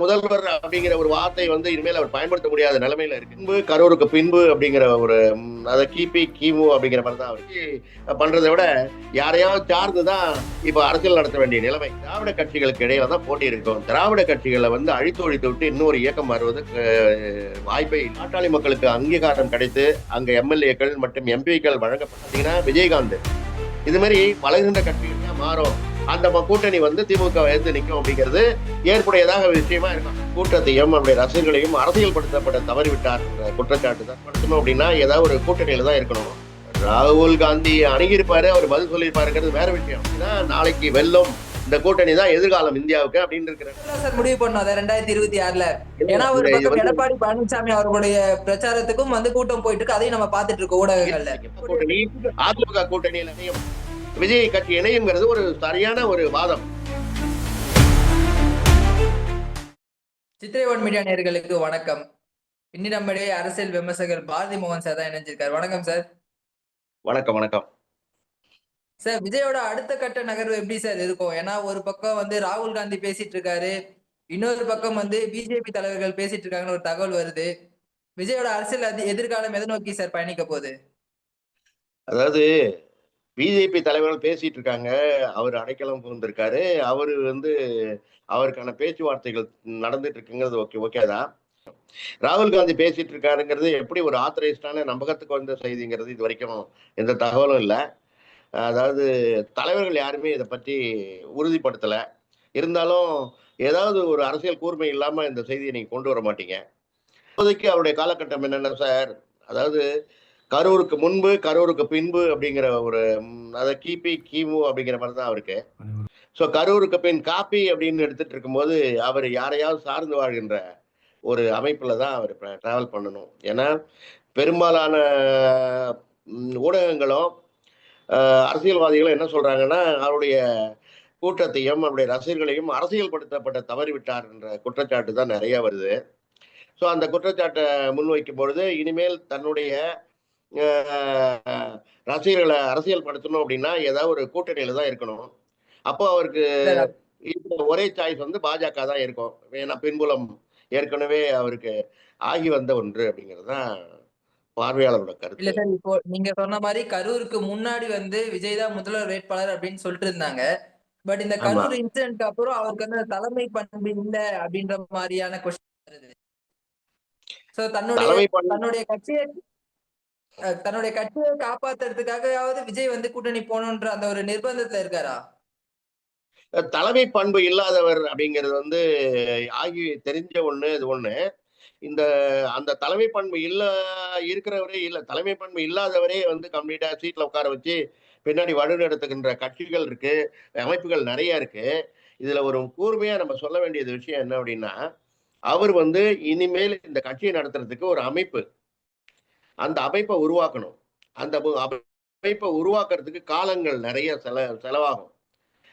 முதல்வர் அப்படிங்கிற ஒரு வார்த்தை வந்து இனிமேல் அவர் பயன்படுத்த முடியாத நிலைமையில இருக்கு. பின்பு கரூருக்கு பின்பு அப்படிங்கிற ஒரு அதை கிபி கிமு அப்படிங்கிற மாதிரி தான் அவருக்கு பண்றதை விட யாரையாவது சார்ந்து தான் இப்போ அரசியல் நடத்த வேண்டிய நிலைமை. திராவிட கட்சிகளுக்கு இடையில தான் போட்டி இருக்கும் திராவிட கட்சிகளை வந்து அழித்து ஒழித்து விட்டு இன்னொரு இயக்கம் வருவதற்கு வாய்ப்பை நாட்டாளி மக்களுக்கு அங்கீகாரம் கிடைத்து அங்க எம்எல்ஏக்கள் மற்றும் எம்பிக்கள் வழங்கப்பட்டீங்கன்னா விஜயகாந்த். இது மாதிரி வளர்கின்ற கட்சிகள் தான் மாறும். அந்த கூட்டணி வந்து திமுக எதிர்த்து நிற்கும் அப்படிங்கிறது ஏற்புடையதாக விஷயமா இருக்கும். கூட்டத்தையும் அவருடைய ரசிகர்களையும் அரசியல் படுத்தப்பட தவறிவிட்டார் குற்றச்சாட்டு தான். படுத்தணும் அப்படின்னா ஏதாவது ஒரு கூட்டணியில தான் இருக்கணும். ராகுல் காந்தி அணுகியிருப்பாரு அவர் பதில் சொல்லியிருப்பாருங்கிறது வேற விஷயம். ஏன்னா நாளைக்கு வெல்லும் இந்த கூட்டணி தான் எதிர்காலம் இந்தியாவுக்கு அப்படின்னு இருக்கிற எப்படிலாம் சார் முடிவு பண்ணோம் அதை ரெண்டாயிரத்தி இருபத்தி ஆறுல. ஏன்னா ஒரு பக்கம் எடப்பாடி பழனிசாமி அவர்களுடைய பிரச்சாரத்துக்கும் வந்து கூட்டம் போயிட்டு இருக்கு. அதையும் நம்ம பாத்துட்டு இருக்கோம் ஊடகங்கள்ல. கூட்டணி அதிமுக கூட்டணியில் விஜய் கட்சி இணையுங்கிறது ஒரு சரியான ஒரு வாதம். சித்திரைவன் மீடியா நேயர்களுக்கு வணக்கம். இன்னி நம்மிடையே அரசியல் விமர்சகர் பாரதி மோகன் சார் தான் இணைஞ்சிருக்காரு. வணக்கம் சார். வணக்கம் வணக்கம். சார் விஜயோட அடுத்த கட்ட நகர்வு எப்படி சார் இருக்கும்? ஏன்னா ஒரு பக்கம் வந்து ராகுல் காந்தி பேசிட்டு இருக்காரு. இன்னொரு பக்கம் வந்து பிஜேபி தலைவர்கள் பேசிட்டு இருக்காங்கன்னு ஒரு தகவல் வருது. விஜயோட அரசியல் எதிர்காலம் எதை நோக்கி சார் பயணிக்க போகுது? அதாவது பிஜேபி தலைவர்கள் பேசிட்டு இருக்காங்க அவர் அடைக்கலம் புகுந்திருக்காரு அவரு வந்து அவருக்கான பேச்சுவார்த்தைகள் நடந்துட்டு இருக்குங்கிறது ஓகே ஓகே தான். ராகுல் காந்தி பேசிட்டு இருக்காருங்கிறது எப்படி ஒரு ஆத்தரைஸ்டான நம்பகத்துக்கு வந்த செய்திங்கிறது இது வரைக்கும் எந்த தகவலும் இல்லை. அதாவது தலைவர்கள் யாருமே இதை பற்றி உறுதிப்படுத்தலை. இருந்தாலும் ஏதாவது ஒரு அரசியல் கூர்மை இல்லாமல் இந்த செய்தியை நீங்கள் கொண்டு வர மாட்டீங்க. இப்போதைக்கு அவருடைய காலகட்டம் என்னென்ன சார்? அதாவது கரூருக்கு முன்பு கரூருக்கு பின்பு அப்படிங்கிற ஒரு அதை கிபி கிமு அப்படிங்கிற மாதிரி தான் அவருக்கு. ஸோ கரூருக்கு பின் காப்பி அப்படின்னு எடுத்துட்டு இருக்கும்போது அவர் யாரையாவது சார்ந்து வாழ்கின்ற ஒரு அமைப்பில் தான் அவர் ட்ராவல் பண்ணணும். ஏன்னா பெரும்பாலான ஊடகங்களும் அரசியல்வாதிகளும் என்ன சொல்கிறாங்கன்னா அவருடைய கூட்டத்தையும் அவருடைய ரசிகர்களையும் அரசியல் படுத்தப்பட்ட தவறிவிட்டார் என்ற குற்றச்சாட்டு தான் நிறைய வருது. ஸோ அந்த குற்றச்சாட்டை முன்வைக்கும் பொழுது இனிமேல் தன்னுடைய ரசிகர்களை அரசியல் படுத்தணும் அப்படின்னா ஏதாவது ஒரு கூட்டணியில தான் இருக்கணும். அப்போ அவருக்கு ஒரே சாய்ஸ் வந்து பாஜக தான் இருக்கும். ஏன்னா பின்புலம் ஏற்கனவே அவருக்கு ஆகி வந்த ஒன்று அப்படிங்கிறது தான் பார்வையாளரோட இல்ல கருத்து சார் இப்போ நீங்க சொன்ன மாதிரி கரூருக்கு முன்னாடி வந்து விஜய் தான் முதல்வர் வேட்பாளர் அப்படின்னு சொல்லிட்டு இருந்தாங்க. பட் இந்த. கரூர் இன்சிடென்ட்க்கு அப்புறம் அவருக்கு வந்து தலைமை பண்பு இல்ல அப்படின்ற மாதிரியான கொஸ்டின் வருது. சோ தன்னுடைய தன்னுடைய கட்சியை தன்னுடைய கட்சியை காப்பாத்துறதுக்காகவாவது விஜய் வந்து கூட்டணி போகணுன்ற அந்த ஒரு நிர்பந்தத்துல இருக்காரா? தலைமை பண்பு இல்லாதவர் அப்படிங்கிறது வந்து ஆகி தெரிஞ்ச ஒண்ணு இது ஒண்ணு. இந்த அந்த தலைமை பண்பு இல்ல இருக்கிறவரே இல்ல தலைமை பண்பு இல்லாதவரே வந்து கம்ப்ளீட்டா சீட்ல உட்கார வச்சு பின்னாடி வழிநடத்துகின்ற கட்சிகள் இருக்கு அமைப்புகள் நிறைய இருக்கு. இதுல ஒரு கூர்மையா நம்ம சொல்ல வேண்டியது விஷயம் என்ன அப்படின்னா அவர் வந்து இனிமேல் இந்த கட்சியை நடத்துறதுக்கு ஒரு அமைப்பு. அந்த அமைப்பை உருவாக்கணும். அந்த அமைப்பை உருவாக்குறதுக்கு காலங்கள் நிறைய செல செலவாகும்.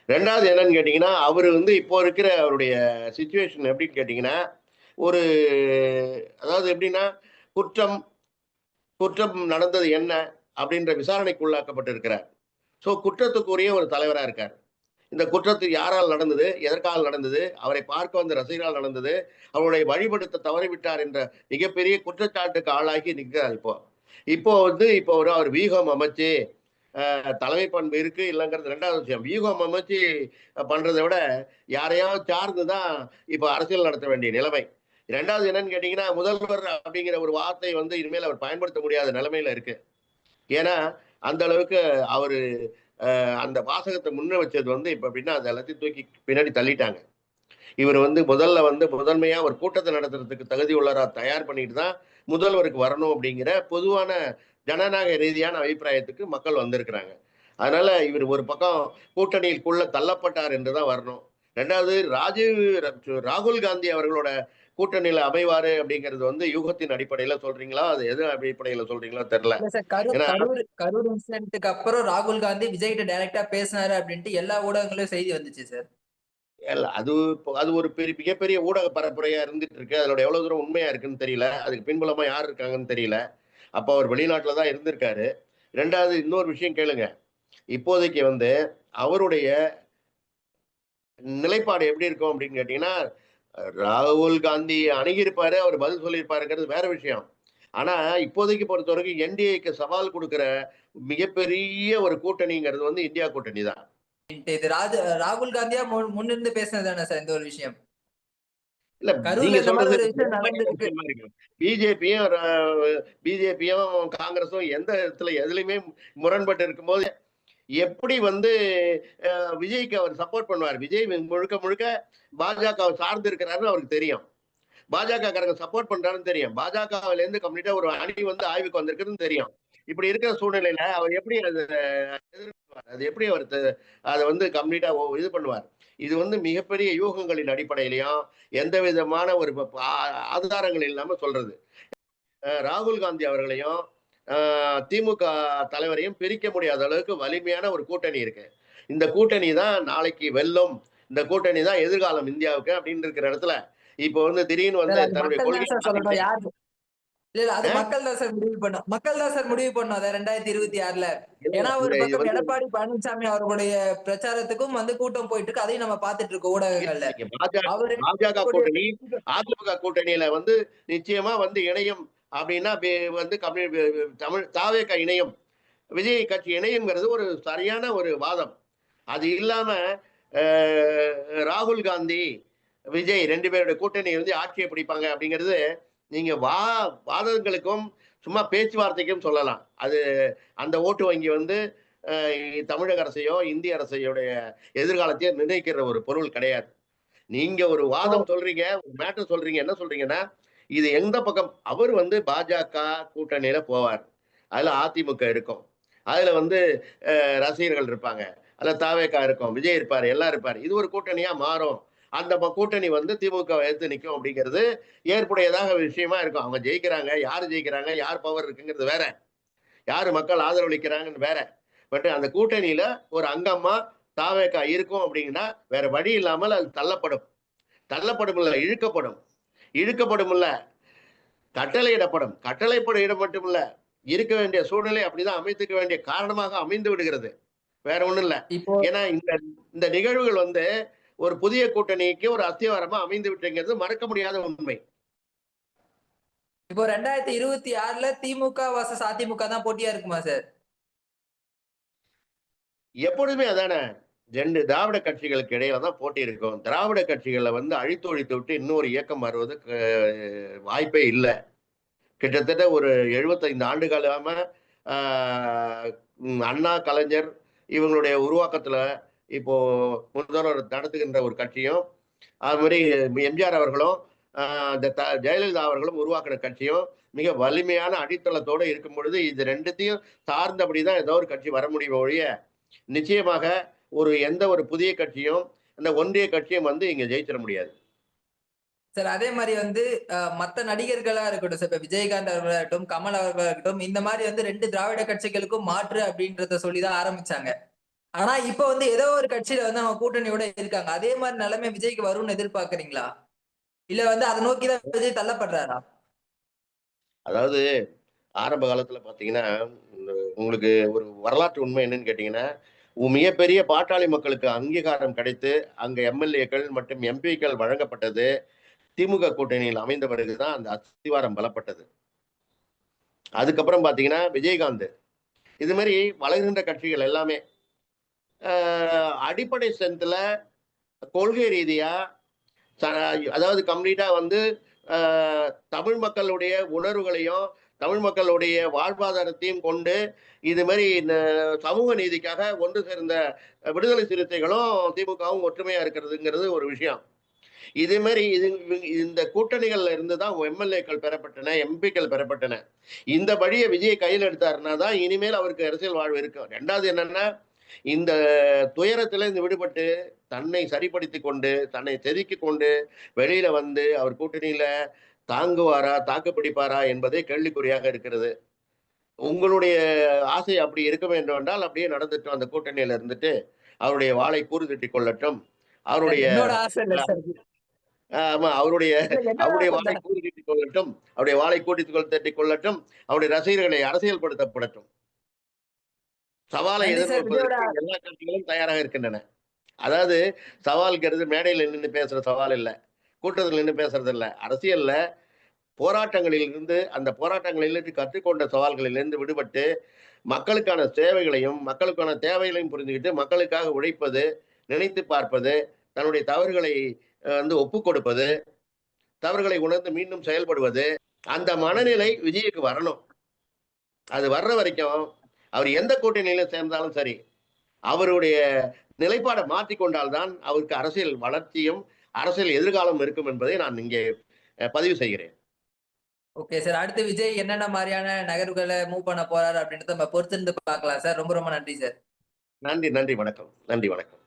ரெண்டாவது என்னன்னு கேட்டிங்கன்னா அவர் வந்து இப்போ இருக்கிற அவருடைய சுச்சுவேஷன் எப்படின்னு கேட்டிங்கன்னா ஒரு அதாவது எப்படின்னா குற்றம் குற்றம் நடந்தது என்ன அப்படின்ற விசாரணைக்குள்ளாக்கப்பட்டிருக்கிறார் ஸோ குற்றத்துக்குரிய ஒரு தலைவராக இருக்கார். இந்த குற்றத்து யாரால் நடந்தது எதற்காக நடந்தது அவரை பார்க்க வந்த ரசிகரால் நடந்தது அவருடைய வழிபடுத்த தவறிவிட்டார் என்ற மிகப்பெரிய குற்றச்சாட்டுக்கு ஆளாகி நிற்கிறார் இப்போ. இப்போ வந்து இப்போ ஒரு அவர் வீகம் அமைச்சு தலைமை பண்பு இருக்கு இல்லைங்கிறது ரெண்டாவது விஷயம். வியூகம் அமைச்சு பண்றதை விட யாரையாவது சார்ந்து தான் இப்போ அரசியல் நடத்த வேண்டிய நிலைமை. ரெண்டாவது என்னன்னு கேட்டீங்கன்னா முதல்வர் அப்படிங்கிற ஒரு வார்த்தை வந்து இனிமேல் அவர் பயன்படுத்த முடியாத நிலைமையில இருக்கு. ஏன்னா அந்த அளவுக்கு அவர் அந்த வாசகத்தை முன்ன வச்சது வந்து இப்ப அப்படின்னா அதை எல்லாத்தையும் தூக்கி பின்னாடி தள்ளிட்டாங்க. இவர் வந்து முதல்ல வந்து முதன்மையா ஒரு கூட்டத்தை நடத்துறதுக்கு தகுதி உள்ளவரா தயார் பண்ணிட்டு தான் முதல்வருக்கு வரணும் அப்படிங்கிற பொதுவான ஜனநாயக ரீதியான அபிப்பிராயத்துக்கு மக்கள் வந்திருக்கிறாங்க. அதனால இவர் ஒரு பக்கம் கூட்டணிக்குள்ள தள்ளப்பட்டார் என்று தான் வரணும். ரெண்டாவது ராஜீவ் ராகுல் காந்தி அவர்களோட கூட்டணியில அமைவாரு அப்படிங்கிறது வந்து யூகத்தின் அடிப்படையில சொல்றீங்களா? அது எது அடிப்படையில சொல்றீங்களோ தெரியல. கரூர் இன்சிடென்ட்க்கு அப்புறம் ராகுல் காந்தி விஜய் கிட்ட டைரக்டா பேசினாரு அப்படின்ட்டு எல்லா ஊடகங்களையும் செய்தி வந்துச்சு சார். அது அது ஒரு பெரிய மிகப்பெரிய ஊடக பரப்புரையா இருந்துட்டு இருக்கு அதோட எவ்வளவு தூரம் உண்மையா இருக்குன்னு தெரியல. அதுக்கு பின்புலமா யார் இருக்காங்கன்னு தெரியல. அப்போ அவர் வெளிநாட்டுல தான் இருந்திருக்காரு. ரெண்டாவது இன்னொரு விஷயம் கேளுங்க. இப்போதைக்கு வந்து அவருடைய நிலைப்பாடு எப்படி இருக்கும் அப்படின்னு கேட்டீங்கன்னா ராகுல் காந்தி அணுகியிருப்பாரு அவர் பதில் சொல்லியிருப்பாருங்கிறது வேற விஷயம். ஆனா இப்போதைக்கு பொறுத்த வரைக்கும் என்டிஏக்கு சவால் கொடுக்கிற மிகப்பெரிய ஒரு கூட்டணிங்கிறது வந்து இந்தியா கூட்டணி தான். இது ராஜ ராகுல் காந்தியா முன்- முன்னிருந்து பேசினது தானே சார் இந்த ஒரு விஷயம். பிஜேபியும் பிஜேபியும் காங்கிரஸும் எந்த இடத்துல எதுலையுமே முரண்பட்டு இருக்கும்போது எப்படி வந்து விஜய்க்கு அவர் சப்போர்ட் பண்ணுவார்? விஜய் முழுக்க முழுக்க பாஜக சார்ந்து இருக்கிறாருன்னு அவருக்கு தெரியும். பாஜக காரங்க சப்போர்ட் பண்றாருன்னு தெரியும். பாஜகவில இருந்து கம்ப்ளீட்டா ஒரு அணி வந்து ஆய்வுக்கு வந்திருக்குன்னு தெரியும். இப்படி இருக்கிற சூழ்நிலையில அவர் எப்படி அது எதிர்பார் அது எப்படி அவர் அதை வந்து கம்ப்ளீட்டா இது பண்ணுவார்? இது வந்து மிகப்பெரிய யூகங்களின் அடிப்படையிலையும் எந்த விதமான ஒரு ஆதாரங்கள் இல்லாம சொல்றது. ராகுல் காந்தி அவர்களையும் திமுக தலைவரையும் பிரிக்க முடியாத அளவுக்கு வலிமையான ஒரு கூட்டணி இருக்கு. இந்த கூட்டணி தான் நாளைக்கு வெல்லும். இந்த கூட்டணி தான் எதிர்காலம் இந்தியாவுக்கு அப்படின்னு இருக்கிற இடத்துல இப்போ வந்து திடீர்னு வந்து தன்னுடைய கொள்கை யாரு? இல்ல இல்ல அது ஆ? மக்கள் தான் சார் முடிவு பண்ணும். மக்கள் தான் சார் முடிவு பண்ணும் அதை ரெண்டாயிரத்தி இருபத்தி ஆறுல. ஏன்னா ஒரு பக்கம் எடப்பாடி பழனிசாமி அவர்களுடைய பிரச்சாரத்துக்கும் வந்து கூட்டம் போயிட்டு இருக்கு அதையும் நம்ம பாத்துட்டு இருக்கோம் ஊடகங்கள்ல பாஜக கூட்டணி அதிமுக கூட்டணியில வந்து நிச்சயமா வந்து இணையும். அப்படின்னா வந்து கம்யூ- தமிழ் தாவேக இணையும் விஜய் கட்சி இணையுங்கிறது ஒரு சரியான ஒரு வாதம். அது இல்லாம அஹ், ராகுல் காந்தி விஜய் ரெண்டு பேருடைய கூட்டணி வந்து ஆட்சியை பிடிப்பாங்க அப்படிங்கிறது நீங்க வா வாதங்களுக்கும் சும்மா பேச்சுவார்த்தைக்கும் சொல்லலாம். அது அந்த ஓட்டு வங்கி வந்து தமிழக அரசையோ இந்திய அரசையோடைய எதிர்காலத்தையோ நிர்ணயிக்கிற ஒரு பொருள் கிடையாது. நீங்க ஒரு வாதம் சொல்றீங்க ஒரு மேட்டர் சொல்றீங்க என்ன சொல்றீங்கன்னா இது எந்த பக்கம்? அவர் வந்து பாஜக கூட்டணியில போவார். அதுல அதிமுக இருக்கும். அதுல வந்து ரசிகர்கள் இருப்பாங்க. அதுல தாவேக்கா இருக்கும் விஜய் இருப்பார் எல்லாம் இருப்பார். இது ஒரு கூட்டணியா மாறும். அந்த கூட்டணி வந்து திமுக எடுத்து நிற்கும் அப்படிங்கிறது ஏற்புடையதாக விஷயமா இருக்கும். அவங்க ஜெயிக்கிறாங்க யார் ஜெயிக்கிறாங்க யார் பவர் இருக்குங்கிறது வேற. யார் மக்கள் ஆதரவளிக்கிறாங்கன்னு வேற. பட் அந்த கூட்டணியில ஒரு அங்கம்மா தாவேக்கா இருக்கும் அப்படிங்கன்னா வேற வழி இல்லாமல் அது தள்ளப்படும். தள்ளப்படும் இல்லை இழுக்கப்படும். இழுக்கப்படும் இல்ல கட்டளையிடப்படும். கட்டளைப்பட இடம் மட்டும் இல்ல இருக்க வேண்டிய சூழ்நிலை அப்படிதான் அமைத்துக்க வேண்டிய காரணமாக அமைந்து விடுகிறது. வேற ஒண்ணும் இல்ல. ஏன்னா இந்த இந்த நிகழ்வுகள் வந்து ஒரு புதிய கூட்டணிக்கு ஒரு அஸ்திவாரமா அமைந்து விட்டுங்கிறது மறக்க முடியாத உண்மை. இப்போ ரெண்டாயிரத்தி இருபத்தி ஆறுல திமுக வர்சஸ் அதிமுக தான் போட்டியா இருக்குமா சார்? எப்பொழுதுமே அதானே. ரெண்டு திராவிட கட்சிகளுக்கு இடையில தான் போட்டி இருக்கும். திராவிட கட்சிகளை வந்து அழித்து ஒழித்து விட்டு இன்னொரு இயக்கம் வருவது வாய்ப்பே இல்லை. கிட்டத்தட்ட ஒரு 75 ஆண்டு காலமா அண்ணா கலைஞர் இவங்களுடைய உருவாக்கத்துல இப்போ முதல்வர் நடத்துகின்ற ஒரு கட்சியும் அது மாதிரி எம்ஜிஆர் அவர்களும் இந்த த- ஜெயலலிதா அவர்களும் உருவாக்கின கட்சியும் மிக வலிமையான அடித்தளத்தோட இருக்கும் பொழுது இது ரெண்டுத்தையும் சார்ந்தபடி தான் ஏதோ ஒரு கட்சி வர முடியும் ஒழிய நிச்சயமாக ஒரு எந்த ஒரு புதிய கட்சியும் அந்த ஒன்றிய கட்சியும் வந்து இங்க ஜெயிச்சிட முடியாது. சார் அதே மாதிரி வந்து மத்த நடிகர்களா இருக்கட்டும் சார் இப்ப விஜயகாந்த் அவர்களா இருக்கட்டும் கமல் அவர்களா இருக்கட்டும் இந்த மாதிரி வந்து ரெண்டு திராவிட கட்சிகளுக்கும் மாற்று அப்படின்றத சொல்லிதான் ஆரம்பிச்சாங்க. ஆனா இப்ப வந்து ஏதோ ஒரு கட்சியில வந்து அவங்க கூட்டணியோட இருக்காங்க. அதே மாதிரி நிலைமை விஜய்க்கு வரும்னு எதிர்பார்க்கறீங்களா? இல்ல வந்து அதை நோக்கிதான் விஜய் தள்ளப்படுறாரா? அதாவது ஆரம்ப காலத்துல பாத்தீங்கன்னா உங்களுக்கு ஒரு வரலாற்று உண்மை என்னன்னு கேட்டீங்கன்னா மிகப்பெரிய பாட்டாளி மக்களுக்கு அங்கீகாரம் கிடைத்து அங்க எம்எல்ஏக்கள் மற்றும் எம்பிக்கள் வழங்கப்பட்டது திமுக கூட்டணியில் அமைந்த பிறகுதான் அந்த அஸ்திவாரம் பலப்பட்டது. அதுக்கப்புறம் பாத்தீங்கன்னா விஜயகாந்த். இது மாதிரி வளர்கின்ற கட்சிகள் எல்லாமே ஆஹ், அடிப்படை ஸ்ட்ரென்த்ல கொள்கை ரீதியா ச- அதாவது கம்ப்ளீட்டா வந்து ஆஹ், தமிழ் மக்களுடைய உணர்வுகளையும் தமிழ் மக்களுடைய வாழ்வாதாரத்தையும் கொண்டு இது மாதிரி இந்த சமூக நீதிக்காக ஒன்று சேர்ந்த விடுதலை சிறுத்தைகளும் திமுகவும் ஒற்றுமையா இருக்கிறதுங்கிறது ஒரு விஷயம். இதே மாதிரி இது இந்த கூட்டணிகள்ல இருந்து தான் எம்எல்ஏக்கள் பெறப்பட்டன எம்பிக்கள் பெறப்பட்டன. இந்த வழியை விஜய் கையில் எடுத்தாருன்னா தான் இனிமேல் அவருக்கு அரசியல் வாழ்வு இருக்கும். ரெண்டாவது என்னன்னா இந்த துயரத்துல இருந்து விடுபட்டு தன்னை சரிப்படுத்தி கொண்டு தன்னை செதுக்கி கொண்டு வெளியில வந்து அவர் கூட்டணியில தாங்குவாரா தாக்கு பிடிப்பாரா என்பதே கேள்விக்குறியாக இருக்கிறது. உங்களுடைய ஆசை அப்படி இருக்க வேண்டும் என்றால் அப்படியே நடந்துட்டு அந்த கூட்டணியில இருந்துட்டு அவருடைய வாளை கூறு தட்டி கொள்ளட்டும். அவருடைய ஆமா அவருடைய அவருடைய வாளை தான். கூறி தட்டி கொள்ளட்டும். அவருடைய வாளை கூட்டி தட்டி கொள்ளட்டும். அவருடைய ரசிகர்களை அரசியல்படுத்தப்படட்டும். சவாலை எதிர்கொள்வதற்கு எல்லா கட்சிகளும் தயாராக இருக்கின்றன. அதாவது சவால்ங்கிறது மேடையில் நின்று பேசுற சவால் இல்ல. கூட்டத்தில் நின்று பேசுறது அரசியலில் அரசியல்ல போராட்டங்களிலிருந்து அந்த போராட்டங்களிலிருந்து கற்றுக்கொண்ட சவால்களிலிருந்து விடுபட்டு மக்களுக்கான சேவைகளையும் மக்களுக்கான தேவைகளையும் புரிஞ்சுக்கிட்டு மக்களுக்காக உழைப்பது நினைத்து பார்ப்பது தன்னுடைய தவறுகளை வந்து ஒப்புக் கொடுப்பது தவறுகளை உணர்ந்து மீண்டும் செயல்படுவது அந்த மனநிலை விஜய்க்கு வரணும். அது வர்ற வரைக்கும் அவர் எந்த கூட்டணியிலும் சேர்ந்தாலும் சரி அவருடைய நிலைப்பாடை மாற்றிக்கொண்டால்தான் அவருக்கு அரசியல் வளர்ச்சியும் அரசியல் எதிர்காலம் இருக்கும் என்பதை நான் இங்கே பதிவு செய்கிறேன். ஓகே சார் அடுத்து விஜய் என்னென்ன மாதிரியான நகர்வுகளை மூவ் பண்ண போறாரு அப்படின்றத நம்ம பொறுத்திருந்து பார்க்கலாம் சார் ரொம்ப ரொம்ப நன்றி சார் நன்றி நன்றி. வணக்கம். நன்றி. வணக்கம்.